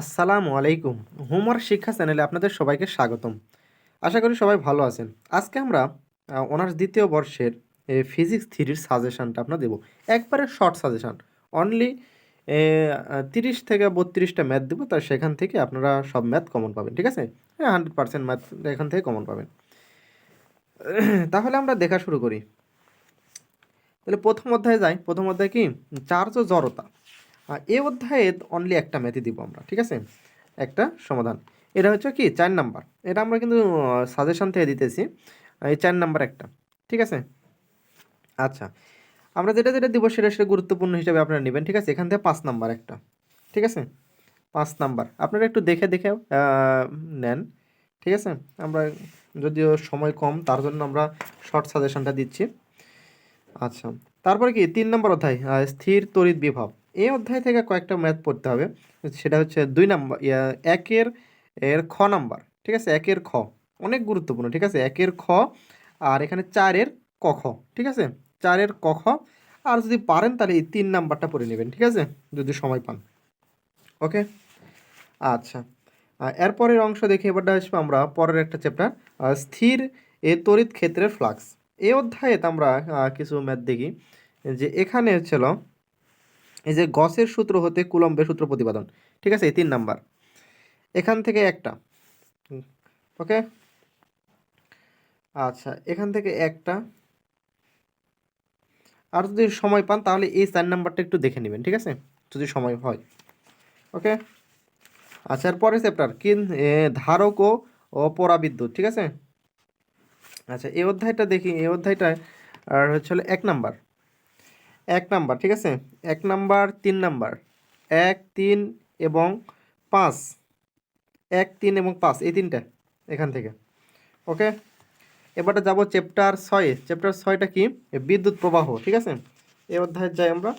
আসসালামু আলাইকুম। হোমওয়ার্ক শিক্ষা চ্যানেলে আপনাদের সবাইকে স্বাগতম। আশা করি সবাই ভালো আছেন। আজকে আমরা অনার্স দ্বিতীয় বর্ষের ফিজিক্স থ্রির সাজেশানটা আপনার দেবো। একবারে শর্ট সাজেশান অনলি তিরিশ থেকে বত্রিশটা ম্যাথ দেবো তার সেখান থেকে আপনারা সব ম্যাথ কমন পাবেন, ঠিক আছে? হ্যাঁ হান্ড্রেড পার্সেন্ট ম্যাথ এখান থেকে কমন পাবেন। তাহলে আমরা দেখা শুরু করি। তাহলে প্রথম অধ্যায়ে যাই। প্রথম অধ্যায় কি? চার্জ ও জড়তা। এই অধ্যায়ে অনলি একটা ম্যাথই দিব আমরা, ঠিক আছে? একটা সমাধান। এটা হচ্ছে কি? চার নাম্বার। এটা আমরা কিন্তু সাজেশন থেকে দিতেছি। এই চার নাম্বার একটা, ঠিক আছে? আচ্ছা আমরা যেটা যেটা দিব সেটা সেটা গুরুত্বপূর্ণ হিসেবে আপনারা নেবেন, ঠিক আছে? এখান থেকে পাঁচ নাম্বার একটা, ঠিক আছে? পাঁচ নাম্বার। আপনারা একটু দেখে দেখে নেন, ঠিক আছে? আমরা যদিও সময় কম, তার জন্য আমরা শর্ট সাজেশনটা দিচ্ছি। আচ্ছা তারপরে কি? তিন নম্বর অধ্যায় স্থির, তড়িৎ, বিভব। এই অধ্যায় থেকে কয়েকটা ম্যাথ পড়তে হবে। সেটা হচ্ছে দুই নাম্বার একের, এর খ নাম্বার, ঠিক আছে? একের খ, অনেক গুরুত্বপূর্ণ, ঠিক আছে? একের খ আর এখানে চারের ক খ ঠিক আছে? চারের ক খ আর যদি পারেন তাহলে এই তিন নাম্বারটা পড়ে নেবেন, ঠিক আছে? যদি সময় পান। ওকে? আচ্ছা। এরপরের অংশ দেখে এবারটা আসব আমরা, পরের একটা চ্যাপ্টার স্থির এ তড়িৎ ক্ষেত্রের ফ্লাক্স এই অধ্যায়ে আমরা কিছু ম্যাথ দেখি। যে এখানে ছিল এই যে গসের সূত্র হতে কুলম্বের সূত্র প্রতিপাদন, ঠিক আছে? এই তিন নাম্বার। এখান থেকে একটা। ওকে? আচ্ছা এখান থেকে একটা। আর যদি সময় পান, তাহলে এই চার নাম্বারটা একটু দেখে নেবেন, ঠিক আছে? যদি সময় হয়। ওকে? আচ্ছা এরপরে চ্যাপ্টার কি ধারক ও পরাবিদ্যুৎ ঠিক আছে? আচ্ছা এই অধ্যায়টা দেখি, এই অধ্যায়টায়, আর হচ্ছে এক নাম্বার। এক নাম্বার, ঠিক আছে? এক নাম্বার, তিন নাম্বার। এক, তিন এবং পাঁচ। এক, তিন এবং পাঁচ, এই তিনটা এখান থেকে। ওকে? এবারটা যাব চ্যাপ্টার ছয়ে। চ্যাপ্টার ছয়টা কি? বিদ্যুৎ প্রবাহ, ঠিক আছে? এই অধ্যায়ে যাই আমরা।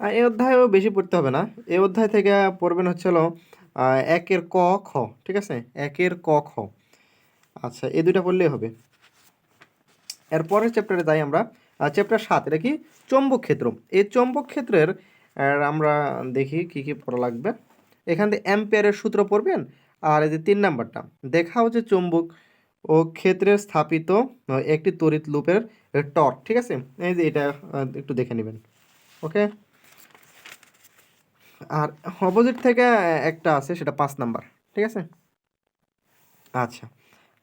আর এই অধ্যায়েও বেশি পড়তে হবে না। এই অধ্যায় থেকে পড়বেন হচ্ছে হলো একের ক, খ, ঠিক আছে? একের ক, খ। আচ্ছা এই দুইটা পড়লেই হবে। এরপরের চ্যাপ্টারে যাই আমরা। চ্যাপ্টার সাত, এটা কি? চৌম্বক ক্ষেত্র। এই চৌম্বক ক্ষেত্রের আমরা দেখি কি কি পড়া লাগবে। এখান থেকে অ্যাম্পিয়ারের সূত্র পড়বেন, আর এই যে তিন নাম্বারটা। দেখা হচ্ছে চৌম্বক ও ক্ষেত্রে স্থাপিত একটি তড়িৎ লুপের টর্ক, ঠিক আছে? এই যে এটা একটু দেখে নেবেন, ওকে? আর অপোজিট থেকে একটা আছে, সেটা পাঁচ নাম্বার, ঠিক আছে? আচ্ছা।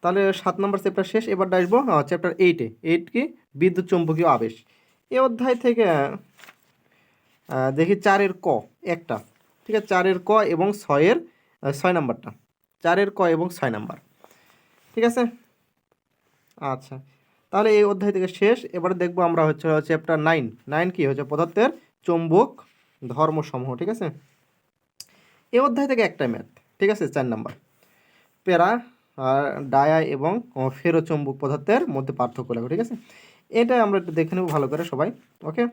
তাহলে সাত নম্বর চ্যাপ্টার শেষ, এবার আসব চ্যাপ্টার এইটে এইট কি? বিদ্যুৎ চৌম্বকীয় আবেশ। এ অধ্যায় থেকে দেখি চারের ক, একটা। ঠিক আছে, চারের ক এবং ছয়ের ছয় নাম্বারটা। চারের ক এবং ছয় নাম্বার। ঠিক আছে? আচ্ছা। তাহলে এই অধ্যায় থেকে শেষ। এবারে দেখব আমরা হচ্ছে চ্যাপ্টার নাইন নাইন কি? হচ্ছে পদার্থের চৌম্বক ধর্মসমূহ। ঠিক আছে? এ অধ্যায় থেকে একটা ম্যাথ ঠিক আছে? চার নাম্বার। প্যারা ডায়া এবং ফেরোচৌম্বক পদার্থের মধ্যে পার্থক্য লাগবে ঠিক আছে? এটা আমরা একটু দেখে নেব ভালো করে সবাই ওকে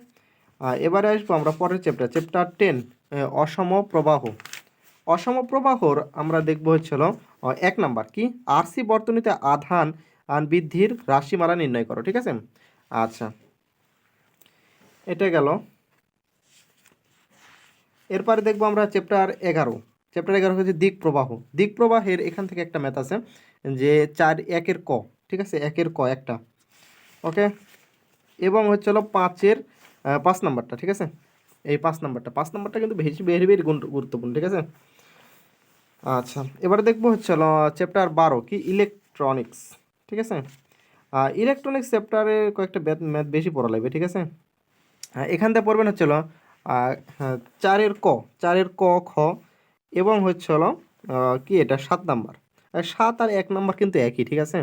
এবারে আসব আমরা পরের চ্যাপ্টার চ্যাপ্টার টেন অসম প্রবাহ। অসম প্রবাহর আমরা দেখব হচ্ছিল এক নাম্বার কি? আরসি বর্তনীতে আধান বৃদ্ধির রাশিমালা নির্ণয় করো, ঠিক আছে? আচ্ছা। এটা গেল। এরপরে দেখব আমরা চ্যাপ্টার এগারো। চ্যাপ্টার এগারো হচ্ছে দিক প্রবাহ। দিক প্রবাহের এখান থেকে একটা ম্যাথ আছে যে চার একের ক ঠিক আছে? একের ক একটা। ওকে এবং হচ্ছে হলো পাঁচের পাঁচ নাম্বারটা ঠিক আছে? এই পাঁচ নাম্বারটা। পাঁচ নাম্বারটা কিন্তু বেশি ভেরি ভেরি গুরুত্বপূর্ণ ঠিক আছে? আচ্ছা এবারে দেখব হচ্ছে হলো চ্যাপ্টার বারো কি? ইলেকট্রনিক্স ঠিক আছে? ইলেকট্রনিক্স চ্যাপ্টারে কয়েকটা ম্যাথ বেশি পড়া লাগবে ঠিক আছে? এখান থেকে পড়বেন হচ্ছে হ্যাঁ, চারের ক চারের ক খ এবং হচ্ছে হলো কি এটা? সাত নাম্বার। সাত আর এক নাম্বার কিন্তু একই, ঠিক আছে?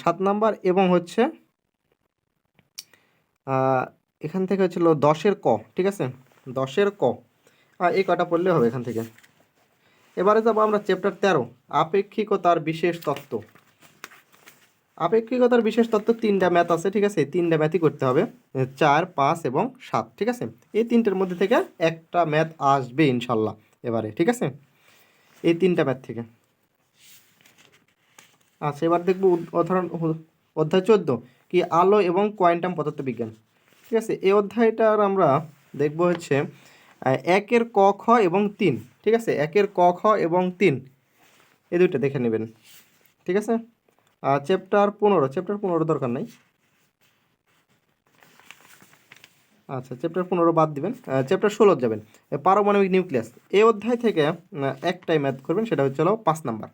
সাত নাম্বার এবং হচ্ছে এখান থেকে হচ্ছিল দশের ক, ঠিক আছে? দশের ক। এই কটা পড়লে হবে এখান থেকে। এবারে যাব আমরা চ্যাপ্টার তেরো, আপেক্ষিকতার বিশেষ তত্ত্ব। আপেক্ষিকতার বিশেষ তত্ত্ব তিনটা ম্যাথ আছে, ঠিক আছে? তিনটা ম্যাথই করতে হবে। চার, পাঁচ এবং সাত, ঠিক আছে? এই তিনটের মধ্যে থেকে একটা ম্যাথ আসবে, ইনশাল্লাহ। এবারে, ঠিক আছে? এই তিনটা ম্যাথ থেকে। আচ্ছা এবার দেখব উদ- উদাহরণ অধ্যায় চোদ্দ, কি আলো এবং কোয়ান্টাম পদার্থবিজ্ঞান। ঠিক আছে? এই অধ্যায়টার আমরা দেখব হচ্ছে একের ক, খ এবং তিন। ঠিক আছে? একের ক, খ এবং তিন। এই দুইটা দেখে নেবেন। ঠিক আছে? চ্যাপ্টার পনেরো চ্যাপ্টার পনেরো দরকার নাই। আচ্ছা চ্যাপ্টার পনেরো বাদ দিবেন। চ্যাপ্টার ষোলো যাবেন। পারমাণবিক নিউক্লিয়াস। এই অধ্যায় থেকে একটাই ম্যাথ করবেন, সেটা হচ্ছে হলো পাঁচ নাম্বার।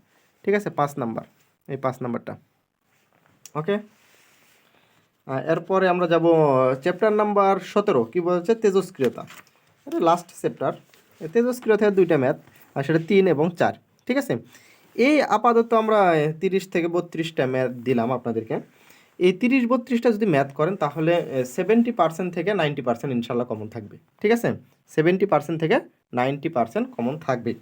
ঠিক আছে? পাঁচ নাম্বার। এই পাঁচ নাম্বারটা। ওকে? এরপরে আমরা যাব চ্যাপ্টার নাম্বার সতেরো। কী বলছে? তেজস্ক্রিয়তা। এটা লাস্ট চ্যাপ্টার তেজস্ক্রিয়তার দুইটা ম্যাথ আর সেটা তিন এবং চার। ঠিক আছে? এই আপাতত আমরা তিরিশ থেকে বত্রিশটা ম্যাথ দিলাম আপনাদেরকে। এই তিরিশ বত্রিশটা যদি ম্যাথ করেন, তাহলে সেভেন্টি পার্সেন্ট থেকে নাইনটি পার্সেন্ট ইনশাল্লাহ কমন থাকবে। ঠিক আছে? সেভেন্টি পার্সেন্ট থেকে নাইনটি পার্সেন্ট কমন থাকবে।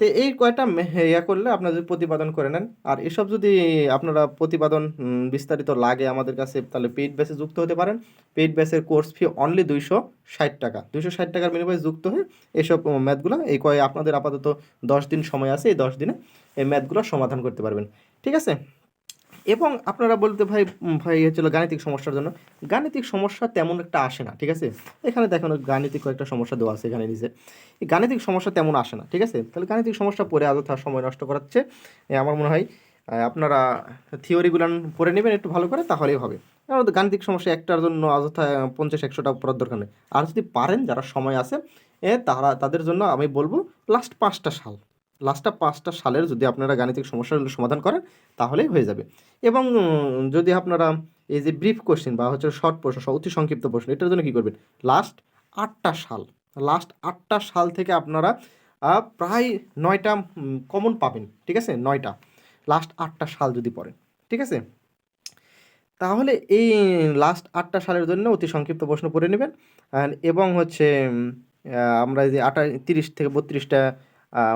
তো এই কয়টা ইয়া করলে আপনারা যদি প্রতিপাদন করে নেন, আর এসব যদি আপনারা প্রতিপাদন বিস্তারিত লাগে আমাদের কাছে, তাহলে পেইড ব্যাচে যুক্ত হতে পারেন। পেইড ব্যাচের কোর্স ফি অনলি দুইশো ষাট টাকা। দুইশো ষাট টাকার বিনিময়ে যুক্ত হয়ে এসব ম্যাথগুলো এই কয়, আপনাদের আপাতত দশ দিন সময় আছে, এই দশ দিনে এই ম্যাথগুলো সমাধান করতে পারবেন। ঠিক আছে? এবং আপনারা বলতে ভাই ভাই হচ্ছিল গাণিতিক সমস্যার জন্য। গাণিতিক সমস্যা তেমন একটা আসে না, ঠিক আছে? এখানে দেখেন, গাণিতিক কয়েকটা সমস্যা দেওয়া আছে এখানে নিচে। এই গাণিতিক সমস্যা তেমন আসে না, ঠিক আছে? তাহলে গাণিতিক সমস্যা পড়ে অযথা সময় নষ্ট করাচ্ছে। আমার মনে হয় আপনারা থিওরিগুলো পড়ে নেবেন একটু ভালো করে, তাহলেই হবে। কারণ গাণিতিক সমস্যা একটার জন্য অযথা পঞ্চাশ, একশোটা পড়ার দরকার নেই। আর যদি পারেন, যারা সময় আছে, এ, তারা, তাদের জন্য আমি বলব লাস্ট পাঁচটা সাল। লাস্টটা পাঁচটা সালের যদি আপনারা গাণিতিক সমস্যাগুলো সমাধান করেন, তাহলেই হয়ে যাবে। এবং যদি আপনারা এই যে ব্রিফ কোশ্চেন বা হচ্ছে শর্ট প্রশ্ন অতি সংক্ষিপ্ত প্রশ্ন, এটার জন্য কী করবেন? লাস্ট আটটা সাল লাস্ট আটটা সাল থেকে আপনারা প্রায় নয়টা কমন পাবেন, ঠিক আছে? নয়টা লাস্ট আটটা সাল যদি পড়েন, ঠিক আছে? তাহলে এই লাস্ট আটটা সালের জন্য অতি সংক্ষিপ্ত প্রশ্ন পড়ে নেবেন। এবং হচ্ছে আমরা যে আটা তিরিশ থেকে বত্রিশটা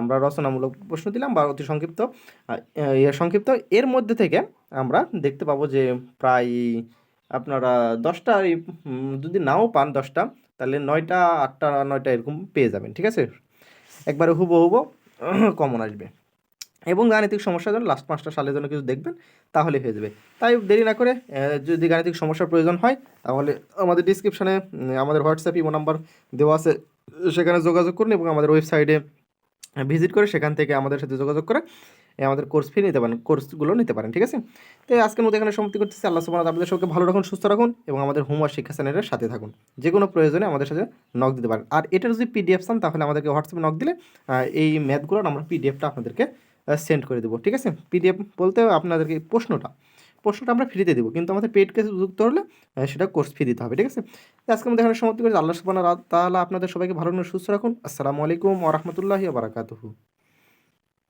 আমরা রচনামূলক প্রশ্ন দিলাম বা অতি সংক্ষিপ্ত। সংক্ষিপ্ত। এর মধ্যে থেকে আমরা দেখতে পাবো যে প্রায় আপনারা দশটা যদি নাও পান দশটা, তাহলে নয়টা, আটটা, নয়টা এরকম পেয়ে যাবেন, ঠিক আছে? একবারে হুবো হুবো কমন আসবে। এবং গাণিতিক সমস্যার জন্য লাস্ট পাঁচটা সালের জন্য কিছু দেখবেন, তাহলে হয়ে যাবে। তাই দেরি না করে যদি গাণিতিক সমস্যার প্রয়োজন হয়, তাহলে আমাদের ডিসক্রিপশানে আমাদের হোয়াটসঅ্যাপ ইমো নাম্বার দেওয়া আছে, সেখানে যোগাযোগ করুন এবং আমাদের ওয়েবসাইটে ভিজিট করে সেখান থেকে আমাদের সাথে যোগাযোগ করে আমাদের কোর্স ফি নিতে পারেন কোর্সগুলো নিতে পারেন, ঠিক আছে? তো আজকের মধ্যে এখানে সমাপ্তি করতেছি। আল্লাহ তাআলা আপনাদের সবকে ভালো রাখুন, সুস্থ রাখুন এবং আমাদের হোমওয়ার্ক শিক্ষা চ্যানেলের সাথে থাকুন। যে কোনো প্রয়োজনে আমাদের সাথে নক দিতে পারেন। আর এটার যদি পিডিএফ চান, তাহলে আমাদেরকে হোয়াটসঅ্যাপে নক দিলে এই ম্যাথগুলোর আমরা পিডিএফটা আপনাদেরকে সেন্ড করে দেবো, ঠিক আছে? পিডিএফ বলতে আপনাদেরকে প্রশ্নটা প্রশ্নটা আমরা ফ্রিতে দেবো। কিন্তু আমাদের পেড কেসে যুক্ত হলে সেটা কোর্স ফি দিতে হবে, ঠিক আছে? আজকে আমাদের এখানে সমাপ্তি করেছি। আল্লাহ সুবাহ তাহলে আপনাদের সবাইকে ভালো সুস্থ রাখুন। আসসালামু আলাইকুম ওয়া রাহমাতুল্লাহি ওয়া বারাকাতুহু।